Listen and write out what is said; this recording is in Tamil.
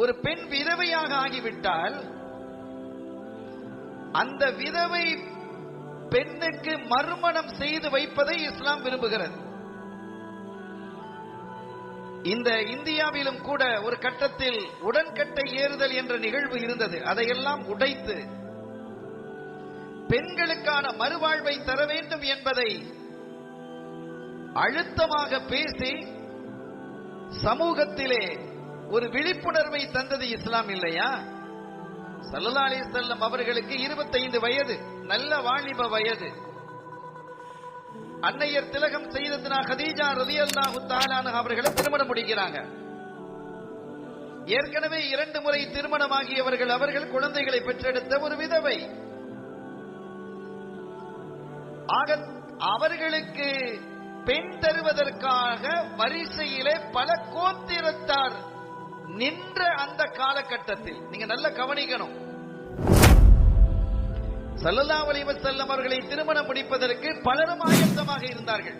ஒரு பெண் விதவையாக ஆகிவிட்டால் அந்த விதவை பெண்ணுக்கு மறுமணம் செய்து வைப்பதை இஸ்லாம் விரும்புகிறது. இந்த இந்தியாவிலும் கூட ஒரு கட்டத்தில் உடன்கட்டை ஏறுதல் என்ற நிகழ்வு இருந்தது. அதையெல்லாம் உடைத்து பெண்களுக்கான மறுவாழ்வை தர வேண்டும் என்பதை அழுத்தமாக பேசி சமூகத்திலே ஒரு விழிப்புணர்வை தந்தது இஸ்லாம் இல்லையா? சல்லல்லா அலிசல்லம் அவர்களுக்கு இருபத்தைந்து வயது நல்ல வாலிப வயது. அன்னையர் திலகம் செய்ததுனா ஹதீஜா ரதி அல்லாஹு தாலான அவர்களை திருமணம் முடிக்கிறாங்க. ஏற்கனவே இரண்டு முறை திருமணமாகியவர்கள் அவர்கள் குழந்தைகளை பெற்றெடுத்த ஒரு விதவை. ஆக அவர்களுக்கு பெண் தருவதற்காக வரிசையிலே பல கோத்திரத்தார் நின்ற அந்த காலகட்டத்தில் நீங்க நல்ல கவனிக்கணும். சல்லல்லா அலைஹி வஸல்லம் அவர்களை திருமணம் முடிப்பதற்கு பலரும் ஆயத்தமாக இருந்தார்கள்.